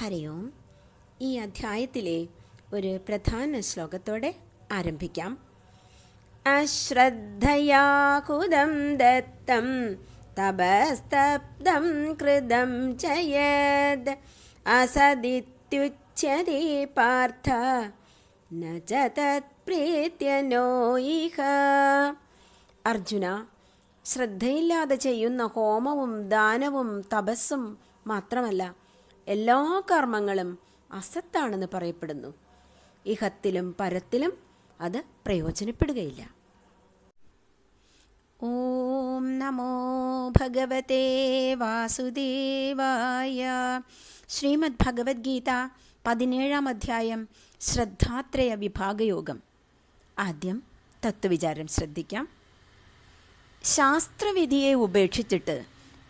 ഹരി ഓം ഈ അധ്യായത്തിലെ ഒരു പ്രധാന ശ്ലോകത്തോടെ ആരംഭിക്കാം. അശ്രദ്ധയാകുതം ദത്തം തപസ്തബ്ദം കൃതം ചയത് അസദിത്യുച്ചതി പാർത്ഥ ന ച തത്പ്രീത്യനോ അർജുന ശ്രദ്ധയില്ലാതെ ചെയ്യുന്ന ഹോമവും ദാനവും തപസ്സും മാത്രമല്ല എല്ലാ കർമ്മങ്ങളും അസത്താണെന്ന് പറയപ്പെടുന്നു. ഇഹത്തിലും പരത്തിലും അത് പ്രയോജനപ്പെടുകയില്ല. ഓം നമോ ഭഗവതേ വാസുദേവായ. ശ്രീമദ് ഭഗവത്ഗീത പതിനേഴാം അധ്യായം ശ്രദ്ധാത്രയ വിഭാഗയോഗം. ആദ്യം തത്വവിചാരം ശ്രദ്ധിക്കാം. ശാസ്ത്രവിധിയെ ഉപേക്ഷിച്ചിട്ട്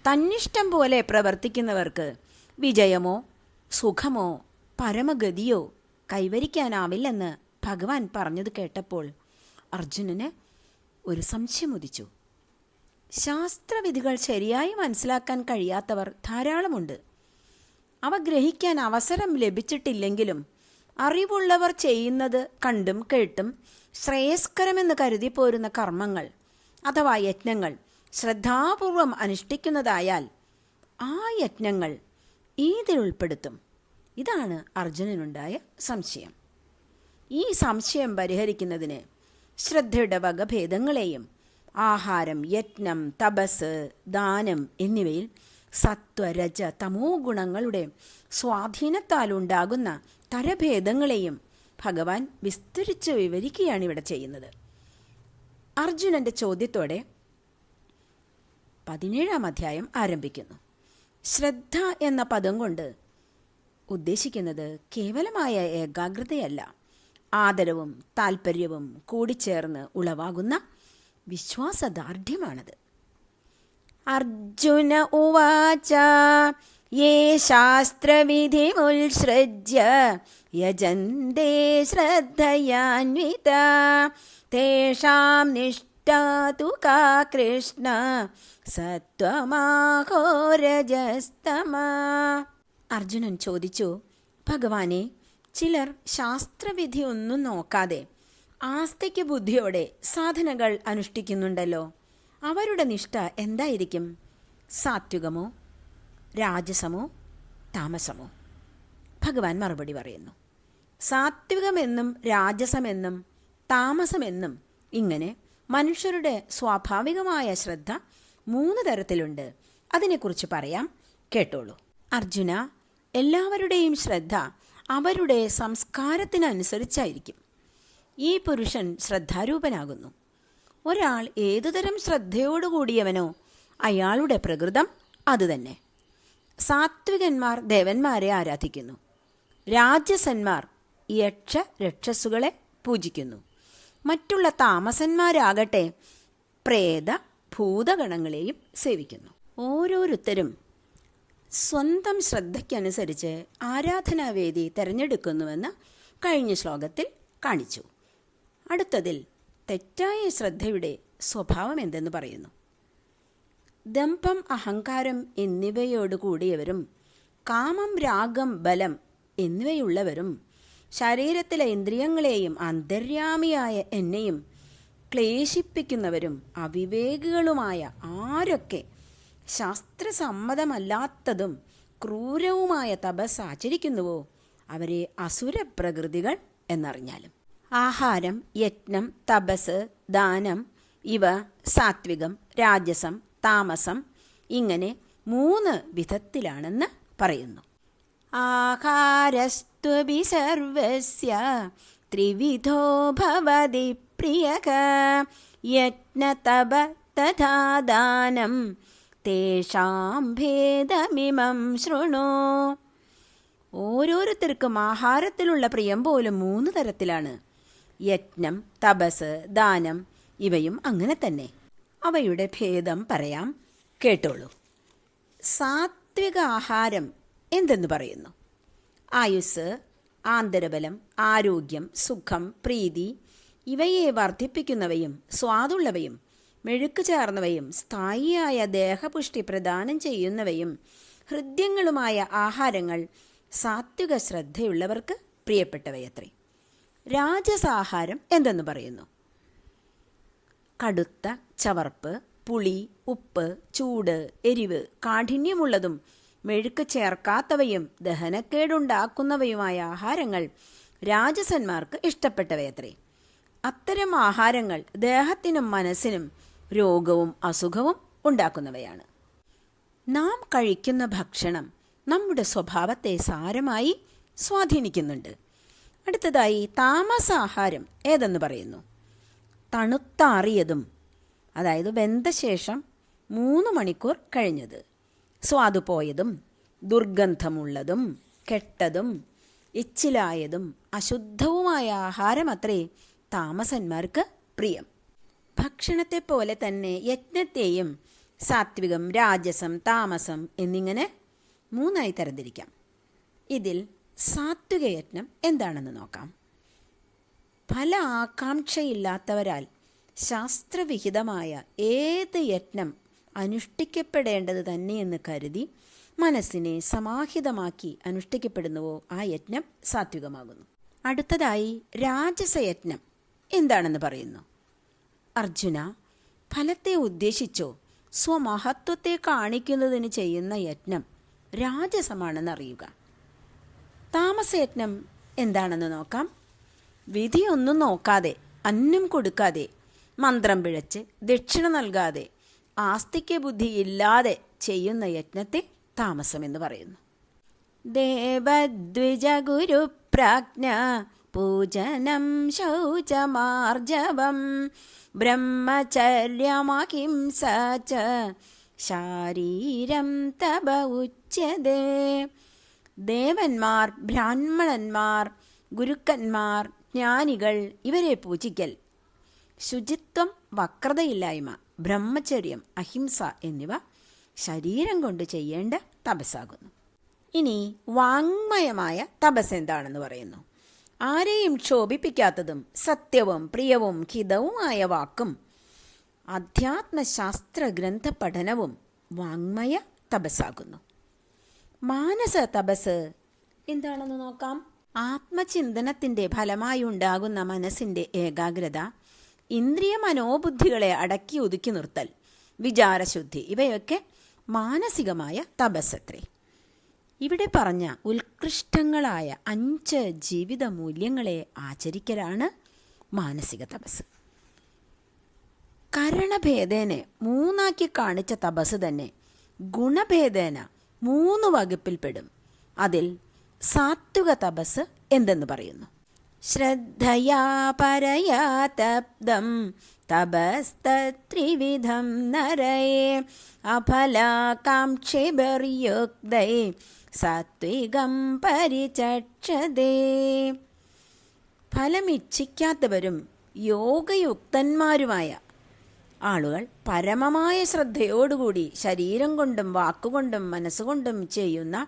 തന്നിഷ്ടം പോലെ പ്രവർത്തിക്കുന്നവർക്ക് വിജയമോ സുഖമോ പരമഗതിയോ കൈവരിക്കാനാവില്ലെന്ന് ഭഗവാൻ പറഞ്ഞത് കേട്ടപ്പോൾ അർജുനന് ഒരു സംശയം ഉദിച്ചു. ശാസ്ത്രവിധികൾ ശരിയായി മനസ്സിലാക്കാൻ കഴിയാത്തവർ ധാരാളമുണ്ട്. അവ ഗ്രഹിക്കാൻ അവസരം ലഭിച്ചിട്ടില്ലെങ്കിലും അറിവുള്ളവർ ചെയ്യുന്നത് കണ്ടും കേട്ടും ശ്രേയസ്കരമെന്ന് കരുതി പോരുന്ന കർമ്മങ്ങൾ അഥവാ യജ്ഞങ്ങൾ ശ്രദ്ധാപൂർവം അനുഷ്ഠിക്കുന്നതായാൽ ആ യജ്ഞങ്ങൾ ഇതിൽ ഉൾപ്പെടുത്തും ഇതാണ് അർജുനനുണ്ടായ സംശയം. ഈ സംശയം പരിഹരിക്കുന്നതിന് ശ്രദ്ധയുടെ വകഭേദങ്ങളെയും ആഹാരം യത്നം തപസ് ദാനം എന്നിവയിൽ സത്വരജ തമോ ഗുണങ്ങളുടെ സ്വാധീനത്താലുണ്ടാകുന്ന തരഭേദങ്ങളെയും ഭഗവാൻ വിസ്തരിച്ച് വിവരിക്കുകയാണ് ഇവിടെ ചെയ്യുന്നത്. അർജുനന്റെ ചോദ്യത്തോടെ പതിനേഴാം അധ്യായം ആരംഭിക്കുന്നു. ശ്രദ്ധ എന്ന പദം കൊണ്ട് ഉദ്ദേശിക്കുന്നത് കേവലമായ ഏകാഗ്രതയല്ല. ആദരവും താൽപ്പര്യവും കൂടിച്ചേർന്ന് ഉളവാകുന്ന വിശ്വാസദാർഢ്യമാണത്. അർജുന ഉവാച യേ ശാസ്ത്രവിധിമുത്സൃജ്യ യജന്തേ ശ്രദ്ധയാൻവിത തേഷാം നിഷ്ഠാ കാ കൃഷ്ണ സത്വമാഹോരജസ്തമ അർജുനൻ ചോദിച്ചു ഭഗവാനെ ചിലർ ശാസ്ത്രവിധിയൊന്നും നോക്കാതെ ആസ്തിക്ക് ബുദ്ധിയോടെ സാധനകൾ അനുഷ്ഠിക്കുന്നുണ്ടല്ലോ. അവരുടെ നിഷ്ഠ എന്തായിരിക്കും? സാത്വികമോ രാജസമോ താമസമോ? ഭഗവാൻ മറുപടി പറയുന്നു സാത്വികമെന്നും രാജസമെന്നും താമസമെന്നും ഇങ്ങനെ മനുഷ്യരുടെ സ്വാഭാവികമായ ശ്രദ്ധ മൂന്ന് തരത്തിലുണ്ട്. അതിനെക്കുറിച്ച് പറയാം. കേട്ടോളൂ. അർജുന എല്ലാവരുടെയും ശ്രദ്ധ അവരുടെ സംസ്കാരത്തിനനുസരിച്ചായിരിക്കും. ഈ പുരുഷൻ ശ്രദ്ധാരൂപനാകുന്നു. ഒരാൾ ഏതുതരം ശ്രദ്ധയോടുകൂടിയവനോ അയാളുടെ പ്രകൃതം അതുതന്നെ. സാത്വികന്മാർ ദേവന്മാരെ ആരാധിക്കുന്നു. രാജസന്മാർ യക്ഷ രക്ഷസുകളെ പൂജിക്കുന്നു. മറ്റുള്ള താമസന്മാരാകട്ടെ പ്രേത ഭൂതഗണങ്ങളെയും സേവിക്കുന്നു. ഓരോരുത്തരും സ്വന്തം ശ്രദ്ധയ്ക്കനുസരിച്ച് ആരാധനാവേദി തിരഞ്ഞെടുക്കുന്നുവെന്ന് കഴിഞ്ഞ ശ്ലോകത്തിൽ കാണിച്ചു. അടുത്തതിൽ തെറ്റായ ശ്രദ്ധയുടെ സ്വഭാവം എന്തെന്ന് പറയുന്നു. ദമ്പം അഹങ്കാരം എന്നിവയോട് കൂടിയവരും കാമം രാഗം ബലം എന്നിവയുള്ളവരും ശരീരത്തിലെ ഇന്ദ്രിയങ്ങളെയും അന്തര്യാമിയായ എന്നെയും ക്ലേശിപ്പിക്കുന്നവരും അവിവേകികളുമായ ആരൊക്കെ ശാസ്ത്രസമ്മതമല്ലാത്തതും ക്രൂരവുമായ തപസ് ആചരിക്കുന്നുവോ? അവരെ അസുരപ്രകൃതികൾ എന്നറിഞ്ഞാലും. ആഹാരം യജ്ഞം തപസ് ദാനം ഇവ സാത്വികം രാജസം താമസം ഇങ്ങനെ മൂന്ന് വിധത്തിലാണെന്ന് പറയുന്നു. സർവസ്യ ത്രിവിധോ ഭവതി പ്രിയക യജ്ഞതപ തഥാ ദാനം തേഷാം ഭേദമിമം ശൃണു. ഓരോരുത്തർക്കും ആഹാരത്തിലുള്ള പ്രിയം പോലും മൂന്ന് തരത്തിലാണ്. യജ്ഞം തപസ് ദാനം ഇവയും അങ്ങനെ തന്നെ. അവയുടെ ഭേദം പറയാം. കേട്ടോളൂ. സാത്വിക ആഹാരം എന്തെന്ന് പറയുന്നു? ആയുസ് ആന്തരബലം ആരോഗ്യം സുഖം പ്രീതി ഇവയെ വർദ്ധിപ്പിക്കുന്നവയും സ്വാദുള്ളവയും മെഴുക്ക് ചേർന്നവയും സ്ഥായിയായ ദേഹപുഷ്ടി പ്രദാനം ചെയ്യുന്നവയും ഹൃദ്യങ്ങളുമായ ആഹാരങ്ങൾ സാത്വിക ശ്രദ്ധയുള്ളവർക്ക് പ്രിയപ്പെട്ടവയത്രേ. രാജസാഹാരം എന്തെന്ന് പറയുന്നു? കടുത്ത ചവർപ്പ് പുളി ഉപ്പ് ചൂട് എരിവ് കാഠിന്യമുള്ളതും മെഴുക്ക് ചേർക്കാത്തവയും ദഹനക്കേടുണ്ടാക്കുന്നവയുമായ ആഹാരങ്ങൾ രാജസന്മാർക്ക് ഇഷ്ടപ്പെട്ടവയത്രേ. അത്തരം ആഹാരങ്ങൾ ദേഹത്തിനും മനസ്സിനും രോഗവും അസുഖവും ഉണ്ടാക്കുന്നവയാണ്. നാം കഴിക്കുന്ന ഭക്ഷണം നമ്മുടെ സ്വഭാവത്തെ സാരമായി സ്വാധീനിക്കുന്നുണ്ട്. അടുത്തതായി താമസാഹാരം ഏതെന്ന് പറയുന്നു? തണുത്താറിയതും അതായത് വെന്ത ശേഷം മൂന്ന് മണിക്കൂർ കഴിഞ്ഞത്. സ്വാദു പോയതും ദുർഗന്ധമുള്ളതും കെട്ടതും എച്ചിലായതും അശുദ്ധവുമായ ആഹാരമത്രേ താമസന്മാർക്ക് പ്രിയം. ഭക്ഷണത്തെ പോലെ തന്നെ യജ്ഞത്തെയും സാത്വികം രാജസം താമസം എന്നിങ്ങനെ മൂന്നായി തരംതിരിക്കാം. ഇതിൽ സാത്വിക യജ്ഞം എന്താണെന്ന് നോക്കാം. ഫല ആകാംക്ഷയില്ലാത്തവരാൽ ശാസ്ത്രവിഹിതമായ ഏത് യജ്ഞം അനുഷ്ഠിക്കപ്പെടേണ്ടത് തന്നെയെന്ന് കരുതി മനസ്സിനെ സമാഹിതമാക്കി അനുഷ്ഠിക്കപ്പെടുന്നുവോ ആ യജ്ഞം സാത്വികമാകുന്നു. അടുത്തതായി രാജസയജ്ഞം എന്താണെന്ന് പറയുന്നു. അർജുന ഫലത്തെ ഉദ്ദേശിച്ചോ സ്വമഹത്വത്തെ കാണിക്കുന്നതിന് ചെയ്യുന്ന യജ്ഞം രാജസമാണെന്ന് അറിയുക. താമസയജ്ഞം എന്താണെന്ന് നോക്കാം. വിധിയൊന്നും നോക്കാതെ അന്നം കൊടുക്കാതെ മന്ത്രം പിഴച്ച് ദക്ഷിണ നൽകാതെ ആസ്തിക്യ ബുദ്ധിയില്ലാതെ ചെയ്യുന്ന യജ്ഞത്തെ താമസം എന്ന് പറയുന്നു. ദേവദ്വിജ ഗുരുപ്രാജ്ഞ പൂജനം ശൗചമാർജവം ബ്രഹ്മചര്യമഹിംസ ശാരീരം തപ ഉച്ചതേ. ദേവന്മാർ ബ്രാഹ്മണന്മാർ ഗുരുക്കന്മാർ ജ്ഞാനികൾ ഇവരെ പൂജിക്കൽ. ശുചിത്വം വക്രതയില്ലായ്മ ബ്രഹ്മചര്യം അഹിംസ എന്നിവ ശരീരം കൊണ്ട് ചെയ്യേണ്ട തപസ്സാകുന്നു. ഇനി വാങ്മയമായ തപസ് എന്താണെന്ന് പറയുന്നു. ആരെയും ക്ഷോഭിപ്പിക്കാത്തതും സത്യവും പ്രിയവും ഹിതവുമായ വാക്കും അധ്യാത്മശാസ്ത്ര ഗ്രന്ഥ പഠനവും വാങ്മയ തപസ്സാകുന്നു. മാനസ തപസ് എന്താണെന്ന് നോക്കാം? ആത്മചിന്തനത്തിന്റെ ഫലമായി ഉണ്ടാകുന്ന മനസ്സിന്റെ ഏകാഗ്രത ഇന്ദ്രിയ മനോബുദ്ധികളെ അടക്കി ഒതുക്കി നിർത്തൽ വിചാരശുദ്ധി ഇവയൊക്കെ മാനസികമായ തപസ്സത്രേ. ഇവിടെ പറഞ്ഞ ഉത്കൃഷ്ടങ്ങളായ അഞ്ച് ജീവിത മൂല്യങ്ങളെ ആചരിക്കലാണ് മാനസിക തപസ് കരണഭേദേനെ മൂന്നാക്കി കാണിച്ച തപസ് തന്നെ ഗുണഭേദേന മൂന്ന് വകുപ്പിൽപ്പെടും. അതിൽ സാത്വിക തപസ് എന്തെന്ന് പറയുന്നു? ശ്രദ്ധയാ പരയാ തപ്തം തപസ്തത്രിവിധം നരയെ അഫലാകാംക്ഷിബർയുക്തൈ സാത്വികം പരിചക്ഷതേ. ഫലമിച്ഛിക്കാത്തവരും യോഗയുക്തന്മാരുമായ ആളുകൾ പരമമായ ശ്രദ്ധയോടുകൂടി ശരീരം കൊണ്ടും വാക്കുകൊണ്ടും മനസ്സുകൊണ്ടും ചെയ്യുന്ന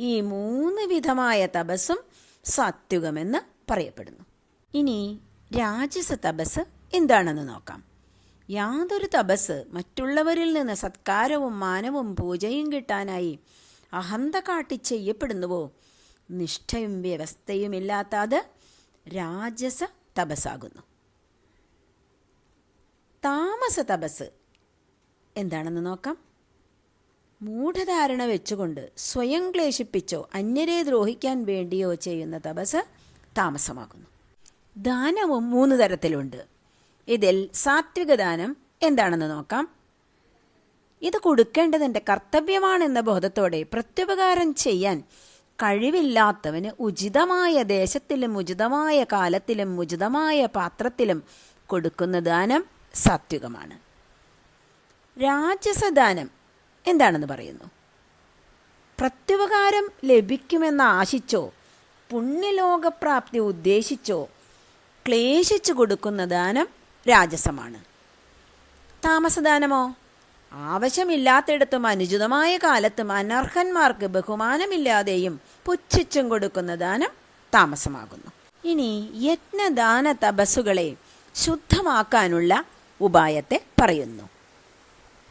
ഈ മൂന്ന് വിധമായ തപസ്സും സാത്വികമെന്ന് പറയപ്പെടുന്നു. ഇനി രാജസ തപസ് എന്താണെന്ന് നോക്കാം. യാതൊരു തപസ് മറ്റുള്ളവരിൽ നിന്ന് സത്കാരവും മാനവും പൂജയും കിട്ടാനായി അഹന്ത കാട്ടി ചെയ്യപ്പെടുന്നുവോ? നിഷ്ഠയും വ്യവസ്ഥയുമില്ലാത്ത അത് രാജസ തപസ്സാകുന്നു. താമസ തപസ് എന്താണെന്ന് നോക്കാം. മൂഢധാരണ വെച്ചുകൊണ്ട് സ്വയം ക്ലേശിപ്പിച്ചോ അന്യരെ ദ്രോഹിക്കാൻ വേണ്ടിയോ ചെയ്യുന്ന തപസ് താമസമാകുന്നു ദാനവും മൂന്ന് തരത്തിലുണ്ട്. ഇതിൽ സാത്വിക ദാനം എന്താണെന്ന് നോക്കാം. ഇത് കൊടുക്കേണ്ടത് കർത്തവ്യമാണെന്ന ബോധത്തോടെ പ്രത്യുപകാരം ചെയ്യാൻ കഴിവില്ലാത്തവന് ഉചിതമായ ദേശത്തിലും ഉചിതമായ കാലത്തിലും ഉചിതമായ പാത്രത്തിലും കൊടുക്കുന്ന ദാനം സാത്വികമാണ്. രാജസദാനം എന്താണെന്ന് പറയുന്നു? പ്രത്യുപകാരം ലഭിക്കുമെന്ന് ആശിച്ചോ പുണ്യലോകപ്രാപ്തി ഉദ്ദേശിച്ചോ ക്ലേശിച്ചു കൊടുക്കുന്ന ദാനം രാജസമാണ്. താമസദാനമോ? ആവശ്യമില്ലാത്തിടത്തും അനുചിതമായ കാലത്തും അനർഹന്മാർക്ക് ബഹുമാനമില്ലാതെയും പുച്ഛിച്ചും കൊടുക്കുന്ന ദാനം താമസമാകുന്നു. ഇനി യജ്ഞദാന തപസ്സുകളെ ശുദ്ധമാക്കാനുള്ള ഉപായത്തെ പറയുന്നു.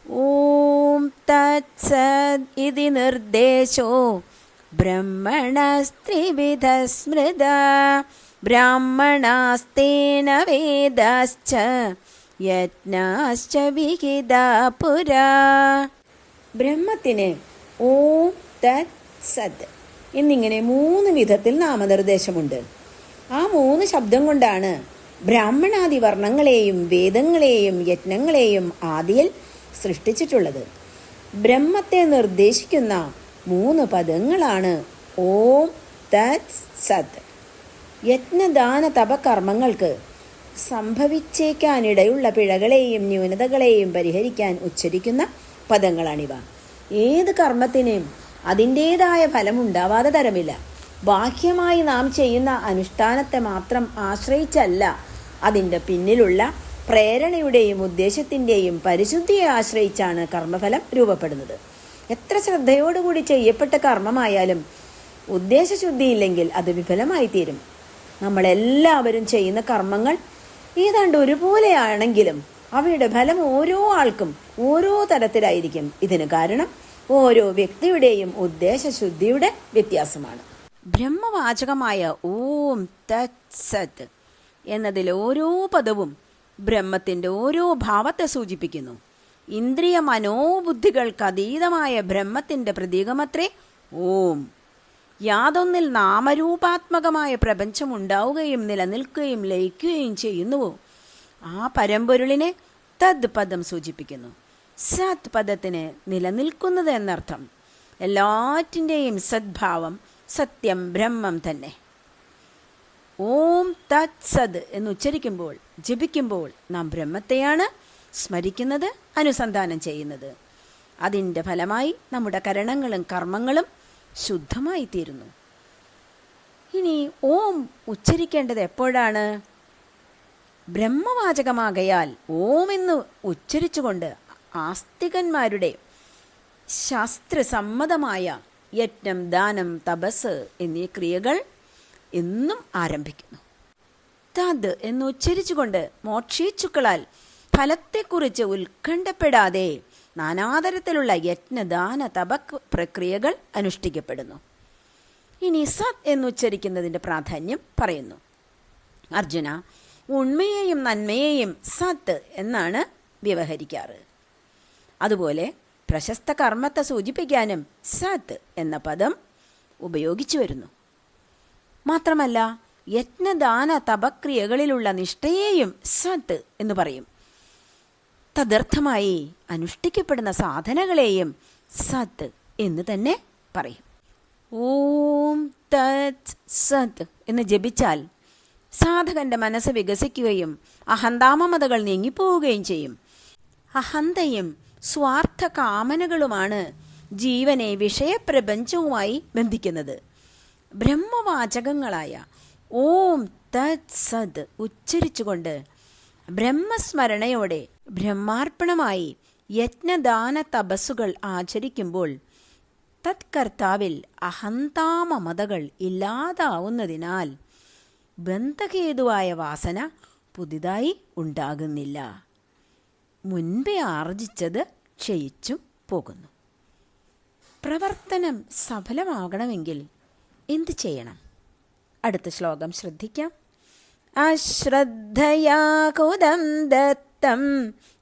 ഓം തത്സദ് ഇതി നിർദ്ദേശോ സ്മൃത ബ്രാഹ്മണാസ്തേന വേദശ്ച യജ്ഞാശ്ച വിഹിത പുരാ. ബ്രഹ്മത്തിന് ഓം തത് സത് എന്നിങ്ങനെ മൂന്ന് വിധത്തിൽ നാമനിർദ്ദേശമുണ്ട്. ആ മൂന്ന് ശബ്ദം കൊണ്ടാണ് ബ്രാഹ്മണാദി വർണങ്ങളെയും വേദങ്ങളെയും യജ്ഞങ്ങളെയും ആദിയിൽ സൃഷ്ടിച്ചിട്ടുള്ളത്. ബ്രഹ്മത്തെ നിർദ്ദേശിക്കുന്ന മൂന്ന് പദങ്ങളാണ്. ഓം തത് സത്. യജ്ഞദാന തപകർമ്മങ്ങൾക്ക് സംഭവിച്ചേക്കാനിടയുള്ള പിഴകളെയും ന്യൂനതകളെയും പരിഹരിക്കാൻ ഉച്ചരിക്കുന്ന പദങ്ങളാണിവ. ഏത് കർമ്മത്തിനും അതിന്റേതായ ഫലമുണ്ടാവാതെ തരമില്ല. ബാഹ്യമായി നാം ചെയ്യുന്ന അനുഷ്ഠാനത്തെ മാത്രം ആശ്രയിച്ചല്ല അതിന്റെ പിന്നിലുള്ള പ്രേരണയുടെയും ഉദ്ദേശത്തിന്റെയും പരിശുദ്ധിയെ ആശ്രയിച്ചാണ് കർമ്മഫലം രൂപപ്പെടുന്നത്. എത്ര ശ്രദ്ധയോടുകൂടി ചെയ്യപ്പെട്ട കർമ്മമായാലും ഉദ്ദേശശുദ്ധിയില്ലെങ്കിൽ അത് വിഫലമായി തീരും നമ്മളെല്ലാവരും ചെയ്യുന്ന കർമ്മങ്ങൾ ഏതാണ്ട് ഒരുപോലെയാണെങ്കിലും അവയുടെ ഫലം ഓരോ ആൾക്കും ഓരോ തരത്തിലായിരിക്കും. ഇതിന് കാരണം ഓരോ വ്യക്തിയുടെയും ഉദ്ദേശശുദ്ധിയുടെ വ്യത്യാസമാണ്. ബ്രഹ്മവാചകമായ ഓം തത് എന്നതിൽ ഓരോ പദവും ബ്രഹ്മത്തിന്റെ ഓരോ ഭാവത്തെ സൂചിപ്പിക്കുന്നു. ഇന്ദ്രിയ മനോബുദ്ധികൾക്ക് അതീതമായ ബ്രഹ്മത്തിന്റെ പ്രതീകമത്രേ. ഓം. യാതൊന്നിൽ നാമരൂപാത്മകമായ പ്രപഞ്ചം ഉണ്ടാവുകയും നിലനിൽക്കുകയും ലയിക്കുകയും ചെയ്യുന്നുവോ? ആ പരമ്പൊരുളിനെ തദ് പദം സൂചിപ്പിക്കുന്നു. സത് പദത്തിന് നിലനിൽക്കുന്നത് എന്നർത്ഥം. എല്ലാറ്റിന്റെയും സദ്ഭാവം സത്യം ബ്രഹ്മം തന്നെ. ഓം തത് സത് എന്ന് ഉച്ചരിക്കുമ്പോൾ ജപിക്കുമ്പോൾ നാം ബ്രഹ്മത്തെയാണ് സ്മരിക്കുന്നത് അനുസന്ധാനം ചെയ്യുന്നത്. അതിന്റെ ഫലമായി നമ്മുടെ കരണങ്ങളും കർമ്മങ്ങളും ശുദ്ധമായി തീരുന്നു ഇനി ഓം ഉച്ചരിക്കേണ്ടത് എപ്പോഴാണ്? ബ്രഹ്മവാചകമാകയാൽ ഓം എന്ന് ഉച്ചരിച്ചുകൊണ്ട് ആസ്തികന്മാരുടെ ശാസ്ത്രസമ്മതമായ യജ്ഞം ദാനം തപസ് എന്നീ ക്രിയകൾ എന്നും ആരംഭിക്കുന്നു. തത് എന്ന് ഉച്ചരിച്ചുകൊണ്ട് മോക്ഷേച്ചുക്കളാൽ ഫലത്തെക്കുറിച്ച് ഉത്കണ്ഠപ്പെടാതെ നാനാതരത്തിലുള്ള യജ്ഞദാന തപ പ്രക്രിയകൾ അനുഷ്ഠിക്കപ്പെടുന്നു. ഇനി സത് എന്നുച്ചരിക്കുന്നതിന്റെ പ്രാധാന്യം പറയുന്നു. അർജുന ഉണ്മയെയും നന്മയെയും സത്ത് എന്നാണ് വ്യവഹരിക്കാറ്. അതുപോലെ പ്രശസ്ത കർമ്മത്തെ സൂചിപ്പിക്കാനും സത്ത് എന്ന പദം ഉപയോഗിച്ചു വരുന്നു. മാത്രമല്ല യജ്ഞദാന തപക്രിയകളിലുള്ള നിഷ്ഠയെയും സത്ത് എന്ന് പറയും. തദർത്ഥമായി അനുഷ്ഠിക്കപ്പെടുന്ന സാധനകളെയും സത് എന്ന് തന്നെ പറയും. ഓം തത് സത് എന്ന് ജപിച്ചാൽ സാധകന്റെ മനസ്സ് വികസിക്കുകയും അഹന്താമമതകൾ നീങ്ങിപ്പോവുകയും ചെയ്യും. അഹന്തയും സ്വാർത്ഥ കാമനകളുമാണ് ജീവനെ വിഷയപ്രപഞ്ചവുമായി ബന്ധിക്കുന്നത്. ബ്രഹ്മവാചകങ്ങളായ ഓം തത് സത് ഉച്ചരിച്ചുകൊണ്ട് ബ്രഹ്മസ്മരണയോടെ ബ്രഹ്മാർപ്പണമായി യജ്ഞദാന തപസ്സുകൾ ആചരിക്കുമ്പോൾ തത്കർത്താവിൽ അഹന്താമമതകൾ ഇല്ലാതാവുന്നതിനാൽ ബന്ധഹേതുവായ വാസന പുതിയതായി ഉണ്ടാകുന്നില്ല. മുൻപേ ആർജിച്ചത് ക്ഷയിച്ചു പോകുന്നു. പ്രവർത്തനം സഫലമാകണമെങ്കിൽ എന്ത് ചെയ്യണം? അടുത്ത ശ്ലോകം ശ്രദ്ധിക്കാം. ദത്തം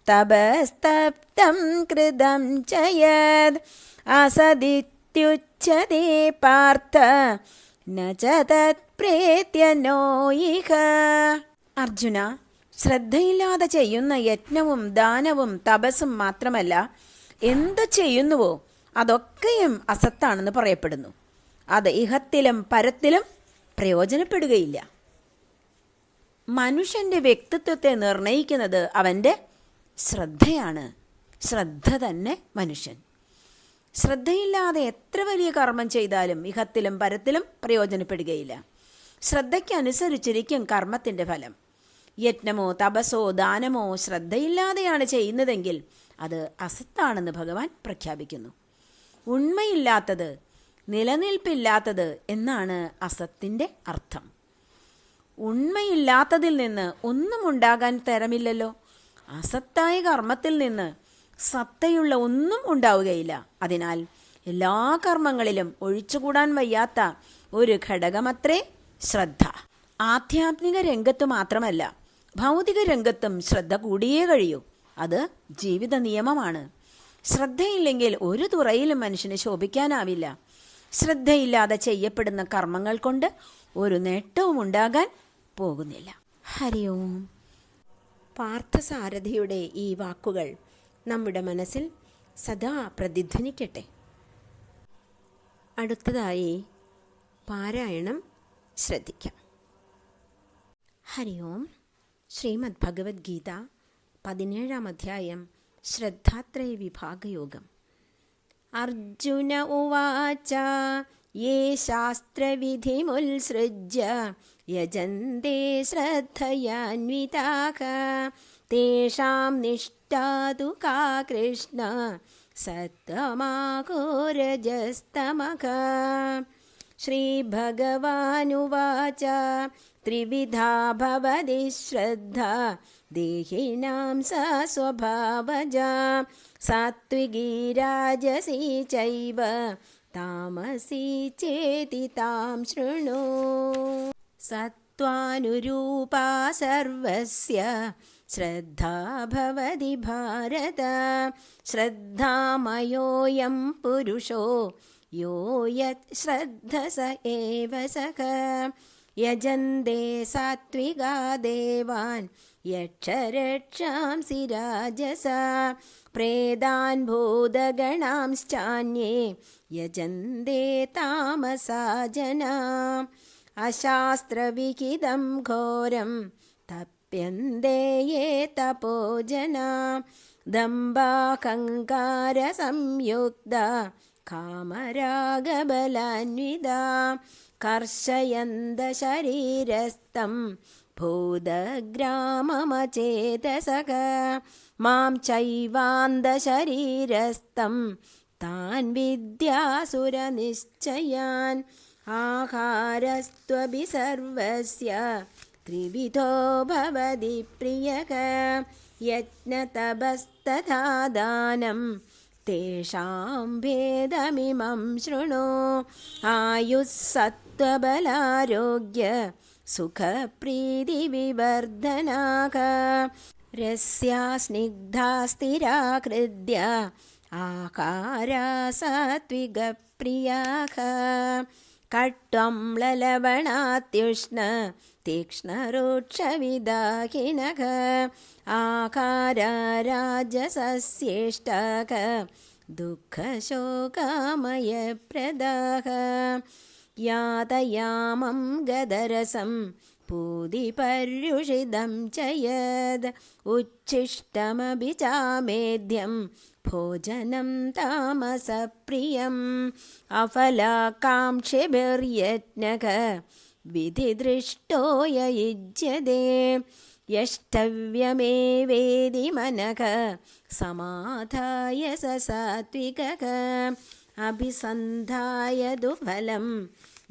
തപസ്തപ്തം കൃതം ചയത് അസദിത്യുച്ചതി പാർത്ഥ നോ ഇഹ അർജുന ശ്രദ്ധയില്ലാതെ ചെയ്യുന്ന യജ്ഞവും ദാനവും തപസ്സും മാത്രമല്ല എന്ത് ചെയ്യുന്നുവോ അതൊക്കെയും അസത്താണെന്ന് പറയപ്പെടുന്നു. അത് ഇഹത്തിലും പരത്തിലും പ്രയോജനപ്പെടുകയില്ല. മനുഷ്യന്റെ വ്യക്തിത്വത്തെ നിർണയിക്കുന്നത് അവന്റെ ശ്രദ്ധയാണ്. ശ്രദ്ധ തന്നെ മനുഷ്യൻ. ശ്രദ്ധയില്ലാതെ എത്ര വലിയ കർമ്മം ചെയ്താലും ഇഹത്തിലും പരത്തിലും പ്രയോജനപ്പെടുകയില്ല. ശ്രദ്ധയ്ക്കനുസരിച്ചിരിക്കും കർമ്മത്തിന്റെ ഫലം. യജ്ഞമോ തപസോ ദാനമോ ശ്രദ്ധയില്ലാതെയാണ് ചെയ്യുന്നതെങ്കിൽ അത് അസത്താണെന്ന് ഭഗവാൻ പ്രഖ്യാപിക്കുന്നു. ഉണ്മയില്ലാത്തത് നിലനിൽപ്പില്ലാത്തത് എന്നാണ് അസത്തിന്റെ അർത്ഥം. ഉണ്മയില്ലാത്തതിൽ നിന്ന് ഒന്നും ഉണ്ടാകാൻ തരമില്ലല്ലോ. അസത്തായ കർമ്മത്തിൽ നിന്ന് സത്തയുള്ള ഒന്നും ഉണ്ടാവുകയില്ല. അതിനാൽ എല്ലാ കർമ്മങ്ങളിലും ഒഴിച്ചുകൂടാൻ വയ്യാത്ത ഒരു ഘടകമത്രേ ശ്രദ്ധ. ആധ്യാത്മിക രംഗത്ത് മാത്രമല്ല ഭൗതിക രംഗത്തും ശ്രദ്ധ കൂടിയേ കഴിയൂ. അത് ജീവിത നിയമമാണ്. ശ്രദ്ധയില്ലെങ്കിൽ ഒരു തുറയിലും മനുഷ്യന് ശോഭിക്കാനാവില്ല. ശ്രദ്ധയില്ലാതെ ചെയ്യപ്പെടുന്ന കർമ്മങ്ങൾ കൊണ്ട് ഒരു നേട്ടവും ഉണ്ടാകാൻ പോകുന്നില്ല. ഹരി ഓം. പാർത്ഥസാരഥിയുടെ ഈ വാക്കുകൾ നമ്മുടെ മനസ്സിൽ സദാ പ്രതിധ്വനിക്കട്ടെ. അടുത്തതായി പാരായണം ശ്രദ്ധിക്കാം. ഹരി ഓം. ശ്രീമദ് ഭഗവത്ഗീത പതിനേഴാം അധ്യായം ശ്രദ്ധാത്രയ വിഭാഗയോഗം അർജുന ഉവാച യേ ശാസ്ത്രവിധിമുത്സൃജ്യ यजन्ते श्रद्धयान्विताः, तेषां निष्ठा तु का कृष्ण सत्तमाघोरजस्तमः श्रीभगवानुवाच, त्रिविधा भवति श्रद्धा, देहिनां सा स्वभावजा, सात्विकी चैव, तामसी चेति तां शृणु। സത്വാനുരൂപാ സർവസ്യ ശ്രദ്ധാ ഭവതി ഭാരത ശ്രദ്ധാമയോയം പുരുഷോ യോ യത് ശ്രദ്ധസ ഏവ സഖ യജന്തേ സാത്വികാ ദേവാൻ യക്ഷരക്ഷാംസി രാജസ പ്രേതാൻ ഭൂതഗണാംശ്ചാന്യേ യജന്തേ താമസാ ജനാം അശാസ്ത്രവിഹിതം ഘോരം തപ്യന്തേ യേ തപോജനാ. ദമ്പാഹങ്കാരസംയുക്ത കാമരാഗബലാന്വിത. കർഷയന്ത ശരീരസ്ഥം ഭൂതഗ്രാമമചേതസക. മാം ചൈവാന്ത ശരീരസ്ഥം താൻ വിദ്യാസുരനിശ്ചയാൻ. आहारस्त्वपि सर्वस्य त्रिविधो भवति प्रियक यज्ञतपस्तथा दानं तेषां भेदमिमं शृणु आयुः सत्त्वबलारोग्य सुखप्रीतिविवर्धनाः रस्या स्निग्धा स्थिराकृद्य आकारा सात्विकप्रियाः कट्टंलवणात्युष्ण तीक्ष्णरोक्षविदाकिनः आकार दुःखशोकामयप्रदाः यातयामं गदरसं പൂതി പര്യുഷിതം ചയത് ഉച്ഛിഷ്ടമപി ചാമേദ്യം ഭോജനം താമസപ്രിയം അഫലാകാംക്ഷിഭിർയജ്ഞക വിധിദൃഷ്ടോ യഷ്ടവ്യമേ വേദി മനഃ സമാധായ സ അഭിസന്ധായ ദുഫലം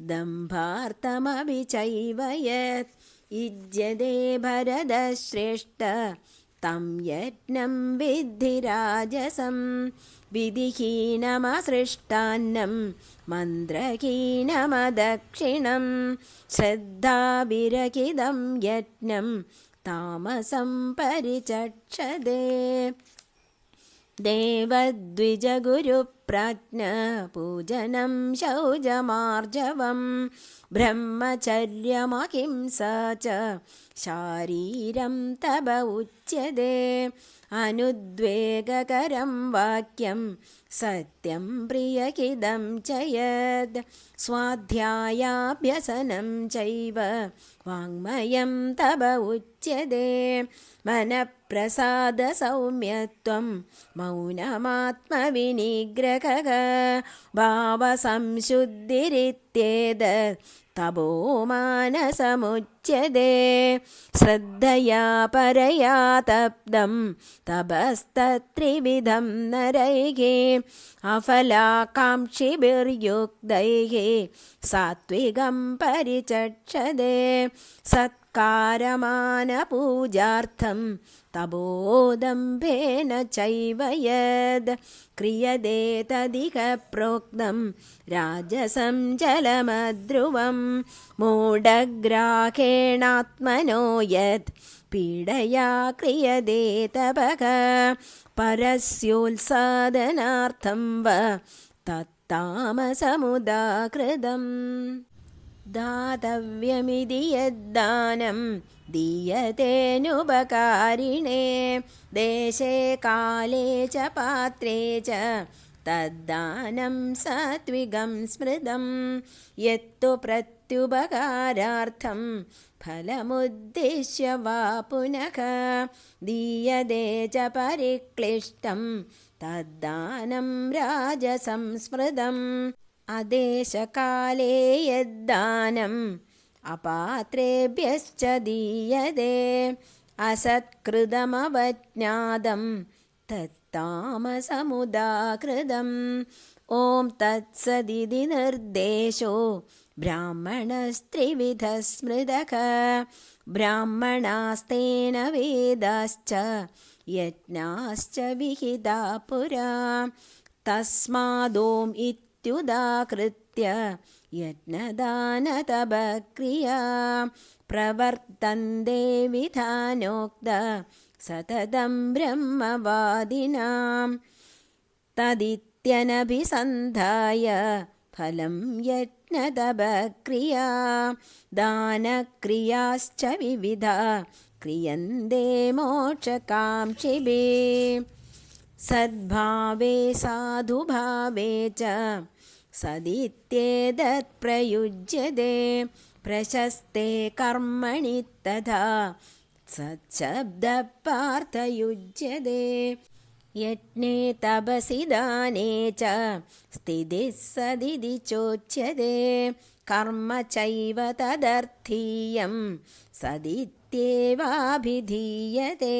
दम्भार्थमपि चैव यत् युज्यते भरदश्रेष्ठ तं यज्ञं विद्धिराजसं विधिहीनमसृष्टान्नं मन्त्रहीनमदक्षिणं श्रद्धाभिरहितं यज्ञं तामसं देवद्विजगुरुप्राज्ञपूजनं शौचमार्जवं ब्रह्मचर्यमहिंसा च शारीरं तव उच्यते अनुद्वेगकरं वाक्यं सत्यं प्रियहिदं च यद् स्वाध्यायाभ्यसनं चैव वाङ्मयं तव उच्यते मुच्यते मनःप्रसादसौम्यत्वं मौनमात्मविनिग्रहः भावसंशुद्धिरित्येद तपोमानसमुच्यते श्रद्धया परया तप्तं तपस्तत्रिविधं नरैः अफलाकाङ्क्षिभिर्युक्तैः सात्विकं परिचक्षदे सत् സത്കാരമാനപൂജാർത്ഥം തപോദംഭേന ചൈവ യദ് ക്രിയതേ തദിക പ്രോക്തം രാജസം ജലമധ്രുവം മൂഢഗ്രാഹേണാത്മനോ യത്. പീഡയാ ക്രിയതേ തപക പരസ്യോത്സാദനാർത്ഥം വ തത്താമസമുദാകൃതം. दातव्यमिति यद्दानं दीयतेऽनुपकारिणे देशे काले च पात्रे च तद्दानं सात्विकं स्मृतं यत्तु प्रत्युपकारार्थं फलमुद्दिश्य वा पुनः दीयते च परिक्लिष्टं तद्दानं राजसंस्मृतम् अदेशकाले यद्दानम् अपात्रेभ्यश्च दीयते। असत्कृतमवज्ञातं तत्तामसमुदाकृतम्। ॐ तत्सदिति निर्देशो ब्राह्मणस्त्रिविधः स्मृतः ब्राह्मणास्तेन वेदाश्च यज्ञाश्च विहिता पुरा। तस्मादोम् इत्युदाकृत्य यज्ञदानतपक्रिया प्रवर्तन्ते विधानोक्त सततं ब्रह्मवादिनां तदित्यनभिसन्धाय फलं यज्ञतपक्रिया दानक्रियाश्च विविधा क्रियन्ते मोक्षकाङ्क्षिभिः सद्भावे साधुभावे च सदित्येतत्प्रयुज्यते प्रशस्ते कर्मणि तथा सच्छब्दपार्थयुज्यते। यज्ञे तपसि दाने च स्थितिः सदिति चोच्यते। कर्म चैव तदर्थीयं सदित्येवाभिधीयते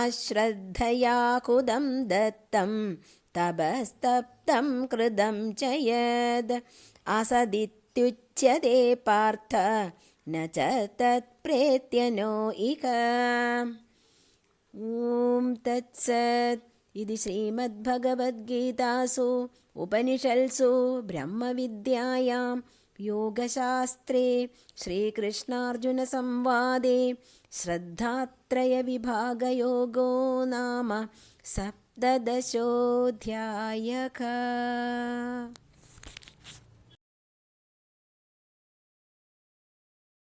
अश्रद्धया कुदं दत्तं तपस्तप्तं कृतं च यद्। असदित्युच्यते पार्थ न च तत्प्रेत्य नो इह। ॐ तत्सत्। इति श्रीमद्भगवद्गीतासु उपनिषल्सु ब्रह्मविद्यायां योगशास्त्रे श्रीकृष्णार्जुनसंवादे श्रद्धात्रयविभागयोगो नाम सप्तदशोऽध्यायः